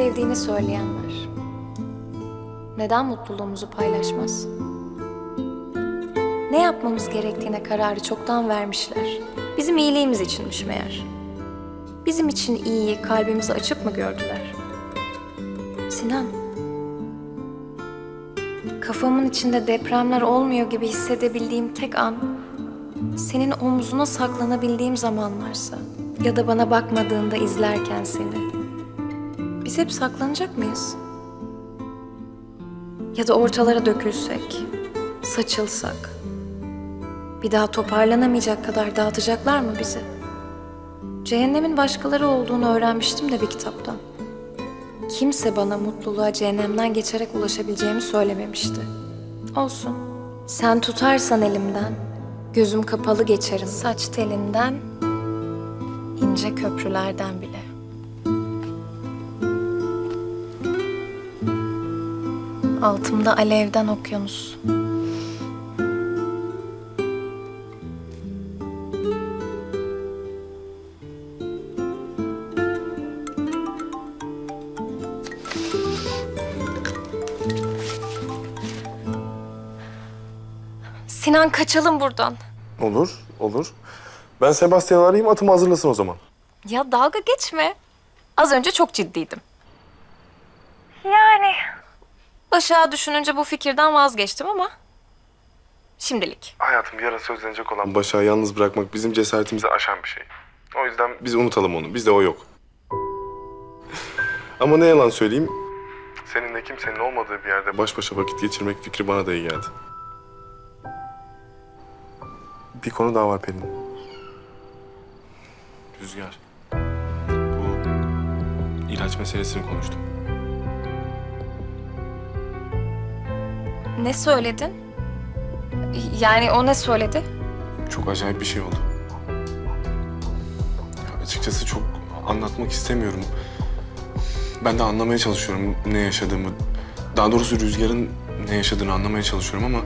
sevdiğini söyleyenler neden mutluluğumuzu paylaşmaz? Ne yapmamız gerektiğine kararı çoktan vermişler. Bizim iyiliğimiz içinmiş meğer. Bizim için iyiyi kalbimizi açıp mı gördüler? Sinan. Kafamın içinde depremler olmuyor gibi hissedebildiğim tek an senin omzuna saklanabildiğim zamanlarsa ya da bana bakmadığında izlerken seni. Biz hep saklanacak mıyız? Ya da ortalara dökülsek, saçılsak, bir daha toparlanamayacak kadar dağıtacaklar mı bizi? Cehennemin başkaları olduğunu öğrenmiştim de bir kitaptan. Kimse bana mutluluğa cehennemden geçerek ulaşabileceğimi söylememişti. Olsun. Sen tutarsan elimden, gözüm kapalı geçerim saç telinden, ince köprülerden bile. Altımda alevden okyanus. Sinan kaçalım buradan. Olur, olur. Ben Sebastian'ı arayayım, atımı hazırlasın o zaman. Ya dalga geçme. Az önce çok ciddiydim. Yani. Aşağı düşününce bu fikirden vazgeçtim ama şimdilik. Hayatım ara sözlenecek olan Başak'ı yalnız bırakmak bizim cesaretimizi aşan bir şey. O yüzden biz unutalım onu, bizde o yok. Ama ne yalan söyleyeyim, seninle kimsenin olmadığı bir yerde baş başa vakit geçirmek fikri bana da iyi geldi. Bir konu daha var Pelin. Rüzgar. Bu ilaç meselesini konuştum. Ne söyledin? Yani o ne söyledi? Çok acayip bir şey oldu. Açıkçası çok anlatmak istemiyorum. Ben de anlamaya çalışıyorum ne yaşadığımı. Daha doğrusu Rüzgar'ın ne yaşadığını anlamaya çalışıyorum ama...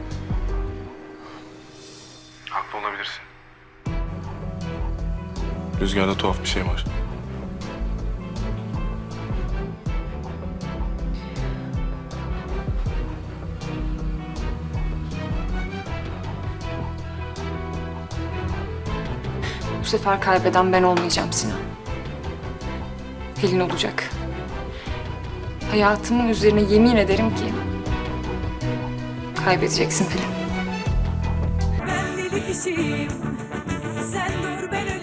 Haklı olabilirsin. Rüzgar'da tuhaf bir şey var. Bu sefer kaybeden ben olmayacağım Sinan. Pelin olacak. Hayatımın üzerine yemin ederim ki kaybedeceksin Pelin. Ben deli kişiyim Sen dur ben